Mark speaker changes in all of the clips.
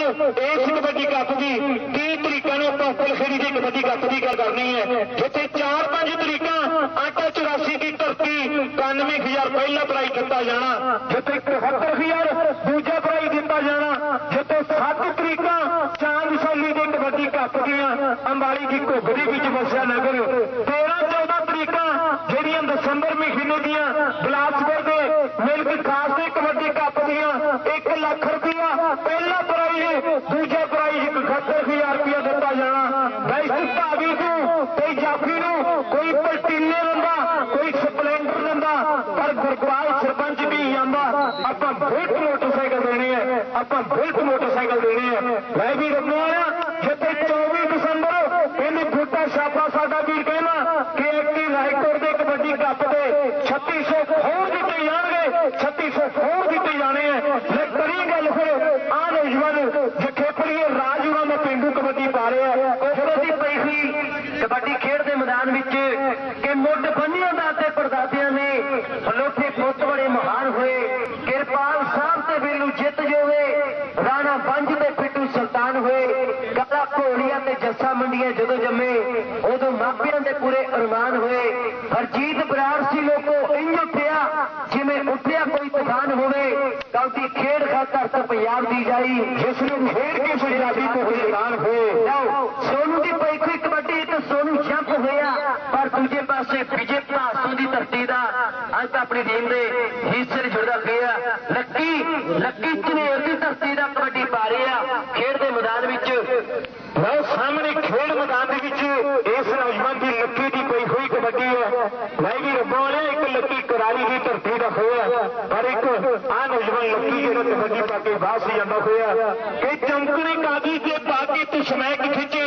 Speaker 1: ਗੱਲ ਇਸ ਕਬੱਡੀ ਕੱਪ ਦੀ। 30 ਤਰੀਕਾਂ ਨੂੰ ਆਪਾਂ ਖੇੜੀ ਦੀ ਕਬੱਡੀ ਕੱਪ ਦੀ ਗੱਲ ਕਰਨੀ ਹੈ। ਜਿੱਥੇ 4-5 ਤਰੀਕਾਂ, ਆਟਾ 84 ਦੀ ਧਰਤੀ 91000 ਪਹਿਲਾ ਪ੍ਰਾਈਜ਼ ਦਿੱਤਾ ਜਾਣਾ। ਜਿੱਥੇ 71000 ਦੂਜਾ ਪ੍ਰਾਈਜ਼ ਦਿੱਤਾ ਜਾਣਾ। ਜਿੱਥੇ 7 ਤਰੀਕਾਂ, ਚਾਂਦ ਸ਼ੈਲੀ ਦੀ ਕਬੱਡੀ ਕੱਪ ਦੀਆਂ, ਅੰਬਾਲੀ ਦੀ ਘੁੱਗ ਦੇ ਵਿੱਚ ਵਸਿਆ ਨਗਰ। 13-14 ਤਰੀਕਾਂ ਜਿਹੜੀਆਂ ਦਸੰਬਰ ਮਹੀਨੇ ਦੀਆਂ ਬਲਾਸਪੁਰ ਦੇ ਮਿਲਕ ਖਾਸ ਦੇ ਕਬੱਡੀ ਕੱਪ ਦੀਆਂ 1 ਲੱਖ ਰੁਪਇਆ ਪਹਿਲਾ ਪ੍ਰਾਈਜ਼ ਦੂਜਾ ਪ੍ਰਾਈਜ਼ 71000 ਰੁਪਇਆ ਦਿੱਤਾ ਜਾਣਾ ਭਾਵੀ ਨੂੰ ਤੇ ਜਾਫੀ ਨੂੰ, ਕੋਈ ਪਲਟੀਨੇ ਦਿੰਦਾ ਕੋਈ ਸਪਲੈਂਡਰ ਦਿੰਦਾ ਪਰ ਗੁਰਗਵਾਲ ਸਰਪੰਚ ਵੀ ਆਂਦਾ ਆਪਾਂ ਬੁਲਟ ਮੋਟਰਸਾਈਕਲ ਦੇਣੇ ਹੈ ਆਪਾਂ ਬੁਲਟ ਮੋਟਰਸਾਈਕਲ ਦੇਣੇ ਹੈ ਮੈਂ ਵੀ ਰੱਬੋ ਵਾਲਿਆ ਜਿੱਥੇ 24 ਦਸੰਬਰ, ਇਹਨੇ ਬੂਟਾ ਛਾਪਾ ਸਾਡਾ ਵੀਰ ਕਹਿੰਦਾ ਕਿ ਐਕਟੀ ਰਾਏਕੋਟ ਦੇ ਕਬੱਡੀ ਕੱਪ ਦੇ 3600 ਖੋਰ ਦਿੱਤੇ ਜਾਣਗੇ 3600 ਖੋਰ ਦਿੱਤੇ ਜਾਣੇ ਆ ਮੈਂ ਕਰੀ ਗੱਲ ਫਿਰ ਆ ਨੌਜਵਾਨ ਜਿੱਥੇ ਪੜੀਏ ਰਾਜੂਆਂ ਦਾ ਪਿੰਡੂ ਕਬੱਡੀ ਪਾ ਰਿਹਾ ਉਸਰੋ ਦੀ
Speaker 2: ਪਈ ਸੀ ਕਬੱਡੀ ਖੇਡ ਦੇ ਮੈਦਾਨ ਵਿੱਚ ਕਿ ਮੁੱਢ ਬੰਨਿਆਂ ਦਾ ਤੇ ਪਰਦਾਦਿਆਂ ਨੇ ਅਲੋਠੇ ਪੁੱਤ ਬੜੇ ਮਹਾਨ ਹੋਏ ਕਿਰਪਾਲ ਸਾਹਿਬ ਤੇ ਵੇਲੂ ਜਿੱਤ ਜੋਵੇ ਰਾਣਾ ਬੰਜ ਤੇ ਪਿੱਟੂ ਸੁਲਤਾਨ ਹੋਏ ਕਾਲਾ ਘੋੜੀਆਂ ਤੇ ਮੰਡੀਆਂ ਜਦੋਂ ਜੰਮੇ ਉਦੋਂ ਮਾਪਿਆਂ ਦੇ ਪੂਰੇ ਅਰਮਾਨ ਹੋਏ। ਹਰਜੀਤ ਬਰਾੜ ਸੀ ਲੋਕੋ ਇੰਜ ਉੱਠਿਆ ਜਿਵੇਂ ਉੱਠਿਆ ਕੋਈ ਤੂਫਾਨ ਹੋਵੇ। ਕਾਉਂਟੀ ਖੇਡ ਖਾਤਰ ਤਾਂ ਪੰਜਾਬ ਦੀ ਜਾਈ।
Speaker 1: ਜਿਸ ਨੂੰ ਖੇਡ ਕੇ ਪੰਜਾਬੀ ਤੋਂ ਹਿਰਾਨ ਹੋਏ।
Speaker 2: ਸੋਨੂ ਦੀ ਕੋਈ ਕਬੱਡੀ ਤੇ ਸੋਨੂ ਜੰਪ ਹੋਇਆ ਪਰ ਦੂਜੇ ਪਾਸੇ ਵਿਜੇ ਭਾਸੂ ਦੀ ਧਰਤੀ ਦਾ ਅੱਜ ਤਾਂ ਆਪਣੀ ਟੀਮ ਦੇ ਹਿੱਸੇ ਜੁੜਦਾ ਪਿਆ। ਲੱਕੀ ਲੱਕੀ ਝਨੇਰ ਦੀ ਧਰਤੀ ਦਾ ਕਬੱਡੀ ਪਾ ਰਿਹਾ ਖੇਡ ਦੇ ਮੈਦਾਨ ਵਿੱਚ
Speaker 1: ਲਓ ਸਾਹਮਣੇ ਖੇਡ ਮੈਦਾਨ ਦੇ ਵਿੱਚ ਇਸ ਨੌਜਵਾਨ ਦੀ ਲੱਕੀ ਦੀ ਪਈ ਹੋਈ ਕਬੱਡੀ ਹੈ ਮੈਂ ਵੀ ਰੱਬੋਂ ਵਾਲਿਆ ਇੱਕ ਲੱਕੀ ਕਰਾਰੀ ਦੀ ਧਰਤੀ ਦਾ ਹੋਇਆ ਪਰ ਇੱਕ ਆ ਨੌਜਵਾਨ ਲੱਕੀ ਜਿਹੜਾ ਕਬੱਡੀ ਪਾ ਕੇ ਬਾਹਰ ਸੀ ਜਾਂਦਾ ਹੋਇਆ। ਕਿ ਚਮਕਣੀ ਕਾਗੀ ਤੇ ਪਾ ਕੇ ਤੂੰ ਸਮੈਕ ਖਿੱਚੇ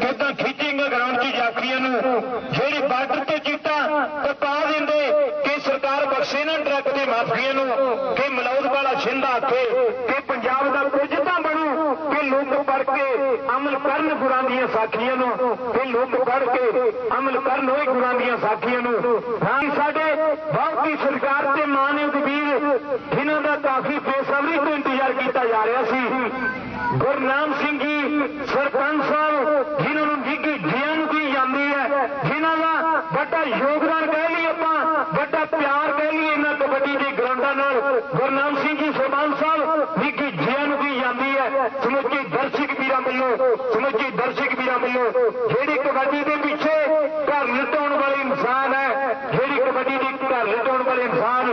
Speaker 1: ਕਿਦਾਂ ਖਿੱਚੇਗਾ ਗਰਾਊਂਡ 'ਚ ਯਾਤਰੀਆਂ ਨੂੰ। ਜਿਹੜੀ ਬਾਰਡਰ ਤੇ ਚੀਟਾ ਤੇ ਦਿੰਦੇ, ਕਿ ਸਰਕਾਰ ਬਖਸ਼ੇ ਨਾ ਟਰੱਕ ਦੇ ਮਾਫੀਆਂ ਨੂੰ, ਕਿ ਮਲੌਦ ਵਾਲਾ ਛਿੰਦਾ ਕੇ ਕਿ ਪੰਜਾਬ ਦਾ ਕੁਝ ਪੜ ਕੇ ਅਮਲ ਕਰਨ ਗੁਰਾਂ ਦੀਆਂ ਸਾਖੀਆਂ ਨੂੰ ਤੇ ਲੋਕ ਪੜ ਕੇ ਅਮਲ ਕਰਨ ਹੋਏ ਗੁਰਾਂ ਦੀਆਂ ਸਾਖੀਆਂ ਨੂੰ। ਹਾਂ ਸਾਡੇ ਬਹੁਤੀ ਸਰਕਾਰ ਤੇ ਮਾਨਯੋਗ ਵੀਰ ਜਿਨ੍ਹਾਂ ਦਾ ਕਾਫੀ ਬੇਸਬਰੀ ਤੋਂ ਇੰਤਜ਼ਾਰ ਕੀਤਾ ਜਾ ਰਿਹਾ ਸੀ। ਗੁਰਨਾਮ ਸਿੰਘ ਜੀ, ਸਰਪੰਚ ਸਾਹਿਬ, ਜਿਨ੍ਹਾਂ ਨੂੰ ਨਿੱਘੀ ਨੂੰ ਕੀ ਜਾਂਦੀ ਹੈ, ਜਿਨ੍ਹਾਂ ਦਾ ਵੱਡਾ ਯੋਗਦਾਨ ਕਹਿ ਲਈ ਆਪਾਂ, ਵੱਡਾ ਪਿਆਰ ਕਹਿ ਲਈ ਇਹਨਾਂ ਕਬੱਡੀ ਦੇ ਗਰਾਊਂਡਾਂ ਨਾਲ ਗੁਰਨਾਮ ਸਿੰਘ ਜੀ ਸਰਪੰਚ ਸਾਹਿਬ ਨਿੱਘੀ ਜਿਆਂ ਦੀ ਜਾਂਦੀ ਹੈ ਸਮੁੱਚੇ ਦਰਸ਼ਕ ਵੀਰਾਂ ਵੱਲੋਂ ਸਮੁੱਚੇ ਦਰਸ਼ਕ ਵੀਰਾਂ ਵੱਲੋਂ ਜਿਹੜੀ ਕਬੱਡੀ ਦੇ ਪਿੱਛੇ ਘਰ ਲਟਾਉਣ ਵਾਲੇ ਇਨਸਾਨ ਹੈ, ਜਿਹੜੀ ਕਬੱਡੀ ਦੀ ਘਰ ਲਟਾਉਣ ਵਾਲੇ ਇਨਸਾਨ,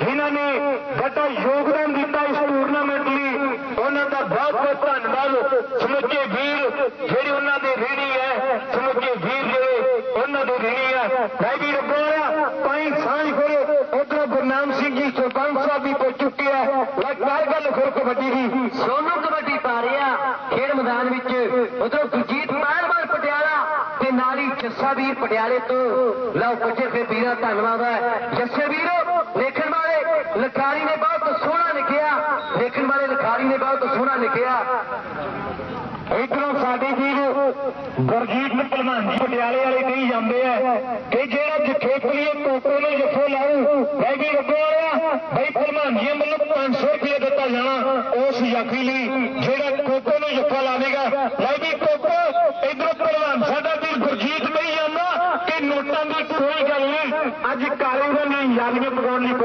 Speaker 1: ਜਿਨ੍ਹਾਂ ਨੇ ਵੱਡਾ ਯੋਗਦਾਨ ਦਿੱਤਾ ਇਸ ਟੂਰਨਾਮੈਂਟ ਲਈ, ਉਹਨਾਂ ਦਾ ਬਹੁਤ ਬਹੁਤ ਧੰਨਵਾਦ। ਸਮੁੱਚੇ ਵੀਰ ਜਿਹੜੇ ਉਹਨਾਂ ਦੇ ਰੀਣੀ ਹੈ, ਸਮੁੱਚੇ ਵੀਰ ਜਿਹੜੇ ਉਹਨਾਂ ਦੇ ਰੀਣੀ ਹੈ। ਮੈਂ ਵੀ ਰੱਬੋਇਆ ਪਾਈ ਸਾਂਝ ਫਿਰ ਉਧਰੋਂ ਗੁਰਨਾਮ ਸਿੰਘ ਜੀ, ਸਰਪੰਚ ਸਾਹਿਬ ਵੀ ਪਹੁੰਚ ਚੁੱਕੇ ਆ। ਲਗਾਤਾਰ ਗੱਲ ਖੁਰ ਕਬੱਡੀ ਦੀ।
Speaker 2: ਸੋਨੂ ਕਬੱਡੀ ਪਾ ਰਿਹਾ ਖੇਡ ਮੈਦਾਨ ਵਿੱਚ ਉਧਰੋਂ ਗੁਰਜੀਤ ਪਹਿਲਵਾਨ ਪਟਿਆਲਾ ਤੇ ਨਾਲ ਹੀ ਜੱਸਾ ਵੀਰ ਪਟਿਆਲੇ ਤੋਂ। ਲਓ ਪੁੱਛੇ ਫਿਰ ਵੀਰਾਂ ਧੰਨਵਾਦ ਹੈ। ਜੱਸੇ ਵੀਰੋ ਦੇਖਣ ਵਾਲੇ ਲਖਾਰੀ ਨੇ ਬਹੁਤ ਸੋਹਣਾ ਲਿਖਿਆ। ਦੇਖਣ ਵਾਲੇ ਲਖਾਰੀ ਨੇ ਬਹੁਤ ਸੋਹਣਾ ਲਿਖਿਆ।
Speaker 1: ਇਧਰੋਂ ਸਾਡੇ ਵੀਰ ਗੁਰਜੀਤ ਭਲਵਾਨ ਜੀ ਪਟਿਆਲੇ ਵਾਲੇ ਕਹੀ ਜਾਂਦੇ ਆ ਕਿ ਜਿਹੜਾ ਜਖੇਪਲੀਏ ਕੋਕੋ ਨੂੰ ਜੱਫੋ ਲਾਊ ਮੈਂ ਵੀ ਰੱਬੋ ਵਾਲਿਆ, ਬਈ ਭਲਵਾਨ ਜੀ ਵੱਲੋਂ 500 ਰੁਪਏ ਦਿੱਤਾ ਜਾਣਾ, ਉਸ ਜਾਫੀ ਲਈ ਜਿਹੜਾ ਕੋਕੋ ਨੂੰ ਜੱਫਾ ਲਾਵੇਗਾ ਮੈਂ ਵੀ ਕੋਕੋ ਇਧਰੋਂ ਭਲਵਾਨ ਸਾਡਾ ਵੀਰ ਗੁਰਜੀਤ ਕਹੀ ਜਾਂਦਾ ਕਿ ਨੋਟਾਂ ਦੀ ਕੋਈ ਗੱਲ ਨਹੀਂ ਅੱਜ ਕਾਰੋਬਾਰ ਨੇ ਯਾਲੀਆਂ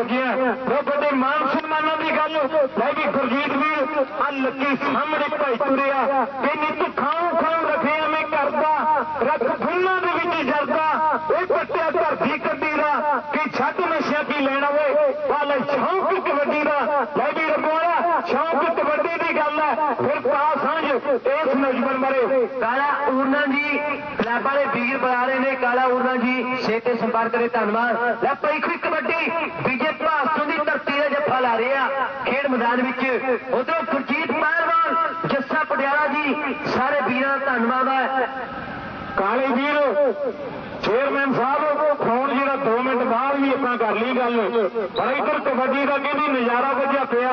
Speaker 1: ਪਕਾਉਣ ਲਈ ਪੁੱਜਿਆ ਵੱਡੇ ਮਾਨ ਸਨਮਾਨਾਂ ਦੀ ਗੱਲ ਮੈਂ ਗਈ ਗੁਰਜੀਤ ਵੀਰ ਆ ਲੱਕੀ ਸਾਹਮਣੇ ਭਾਈ ਤੁਰਿਆ। ਕਿ ਨਿੱਤ ਖਾਉ ਖਾਉ ਰੱਖੇ ਐਵੇਂ ਕਰਦਾ। ਰੱਖ ਫੁੱਲਾਂ ਦੇ ਵਿੱਚ ਜਰਦਾ। ਉਹ ਪੱਟਿਆ ਧਰਤੀ ਕੱਢੀ ਦਾ ਕਿ ਛੱਡ ਨਸ਼ਿਆਂ ਕੀ ਲੈਣਾ ਓਏ? ਵਾਲੇ ਸ਼ੌਂਕ ਕਬੱਡੀ ਦਾ। ਲੈ ਵੀ ਰਬੋਇਆ ਸ਼ੌਂਕ ਕਬੱਡੀ ਦੀ ਗੱਲ ਹੈ। ਫਿਰ ਪਾ ਸਾਂਝ ਇਸ ਨੌਜਵਾਨ ਬਾਰੇ।
Speaker 2: ਕਾਲਾ ਊਰਨਾ ਜੀ ਕਲੱਬ ਵਾਲੇ ਵੀਰ ਬੁਲਾ ਰਹੇ ਨੇ। ਕਾਲਾ ਊਰਨਾ ਜੀ ਸੇਤੇ ਸੰਪਰਕ ਕਰੇ, ਧੰਨਵਾਦ। ਲੈ ਪਈ ਖੁਈ ਕਬੱਡੀ ਵਿਜੇ ਧਰਤੀ ਦਾ ਰਹੇ ਆ। ਖੇਡ ਮੈਦਾਨ ਵਿੱਚ ਉਧਰੋਂ ਗੁਰਜੀਤ ਪਹਿਲਵਾਨ, ਜੱਸਾ ਪਟਿਆਲਾ ਜੀ, ਸਾਰੇ ਵੀਰਾਂ ਦਾ ਧੰਨਵਾਦ ਹੈ
Speaker 1: ਕਾਲੇ ਵੀਰ ਚੇਅਰਮੈਨ ਸਾਹਿਬ ਫੋਨ ਜਿਹੜਾ 2 ਮਿੰਟ ਬਾਅਦ ਵੀ ਆਪਾਂ ਕਰ ਲਈ ਗੱਲ। ਪਰ ਇੱਧਰ ਕਬੱਡੀ ਦਾ ਕਹਿੰਦੀ ਨਜ਼ਾਰਾ ਵੱਜਿਆ ਪਿਆ?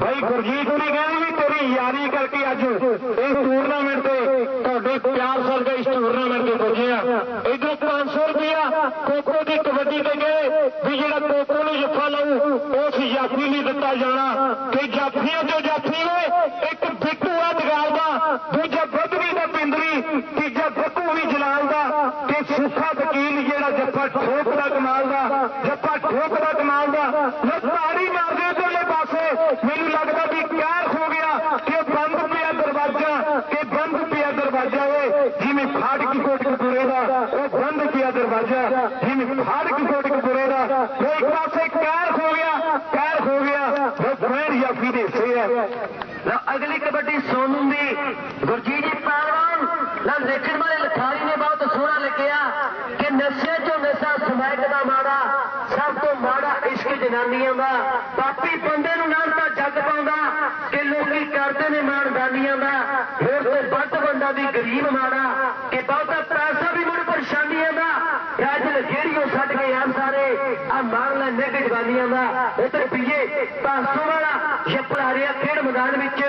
Speaker 1: ਭਾਈ ਗੁਰਜੀਤ ਵੀ ਕਹਿੰਦੀ ਵੀ ਤੇਰੀ ਯਾਰੀ ਕਰਕੇ ਅੱਜ ਇਸ ਟੂਰਨਾਮੈਂਟ ਤੇ ਤੁਹਾਡੇ ਪਿਆਰ ਸਦਕਾ ਇਸ ਟੂਰਨਾਮੈਂਟ ਤੇ ਪਹੁੰਚੇ ਆ। ਇੱਧਰ 500 ਰੁਪਇਆ ਕੋਕੋ ਦੀ ਕਬੱਡੀ ਤੇ ਗਏ ਵੀ ਜਿਹੜਾ ਕੋਕੋ ਨੂੰ ਜੱਫਾ ਲਾਊ ਜ਼ਖਮੀ ਨਹੀਂ ਦਿੱਤਾ ਜਾਣਾ। ਤੇ ਜਾਫੀਆਂ ਤੋਂ ਜਾਫੀ ਵੇ ਇੱਕ ਬਿੱਟੂ ਆ ਜਗਾਲ ਦੂਜਾ ਬੁੱਧਵੀ ਦਾ ਪਿੰਦਰੀ ਤੀਜਾ ਬੱਕੂ ਵੀ ਜਲਾਲ ਦਾ ਤੇ ਵਕੀਲ ਜਿਹੜਾ ਜੱਫਾ ਠੋਕ ਦਾ ਕਮਾਲ ਦਾ, ਜੱਫਾ ਠੋਕ ਦਾ ਕਮਾਲ ਦਾ। ਮੈਂ ਤਾੜੀ ਮਾਰਦੇ ਉਧਰਲੇ ਪਾਸੇ। ਮੈਨੂੰ ਲੱਗਦਾ ਵੀ ਕਹਿਰ ਹੋ ਗਿਆ ਕਿ ਬੰਦ ਪਿਆ ਦਰਵਾਜ਼ਾ, ਕਿ ਬੰਦ ਪਿਆ ਦਰਵਾਜ਼ਾ ਏ। ਜਿਵੇਂ ਫਾੜ ਕੀ ਕੋਟ ਕਪੂਰੇ ਦਾ, ਉਹ ਬੰਦ ਪਿਆ ਦਰਵਾਜ਼ਾ। ਜਿਵੇਂ ਫਾੜ ਕੀ ਕੋਟ ਕਪੂਰੇ ਦਾ, ਕੋਈ
Speaker 2: ਲਓ, ਅਗਲੀ ਕਬੱਡੀ ਸੋਨੂ ਦੀ, ਗੁਰਜੀਤ ਜੀ ਪਹਿਲਵਾਨ। ਨਾਲ ਦੇਖਣ ਵਾਲੇ ਲਖਾਰੀ ਨੇ ਬਹੁਤ ਸੋਹਣਾ ਲਿਖਿਆ ਕਿ ਨਸ਼ੇ ਚੋਂ ਨਸ਼ਾ ਸਮੈਕ ਦਾ ਮਾੜਾ, ਸਭ ਤੋਂ ਮਾੜਾ ਇਸ਼ਕ ਜਨਾਨੀਆਂ ਦਾ। ਪਾਪੀ ਬੰਦੇ ਨੂੰ ਨਾਲ ਤਾਂ ਜੱਗ ਪਾਉਂਦਾ ਕਿ ਲੋਕੀ ਕਰਦੇ ਨੇ ਮਾਣਦਾਨੀਆਂ ਦਾ। ਹੋਰ ਤੇ ਵੱਧ ਬੰਦਾ ਵੀ ਗਰੀਬ ਮਾੜਾ, ਕਿ ਬਹੁਤਾ ਪੈਸਾ ਵੀ ਮੁੜ ਪਰੇਸ਼ਾਨੀਆਂ ਦਾ। ਅੱਜ ਜਿਹੜੀ ਉਹ ਛੱਡ ਕੇ ਯਾਰ ਸਾਰੇ। ਆ ਮਾਰ ਲੈ ਨਿੱਘ ਜਵਾਨੀਆਂ ਦਾ। ਉਧਰ ਪੀਏ ਪਾਸੋਂ ਵਾਲਾ ਛੱਪੜਾ ਰਿਹਾ ਖੇਡ ਮੈਦਾਨ ਵਿੱਚ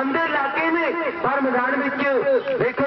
Speaker 2: ਅੰਦਰ ਲਾਕੇ ਨੇ, ਪਰ ਮੈਦਾਨ ਵਿੱਚ ਵੇਖੋ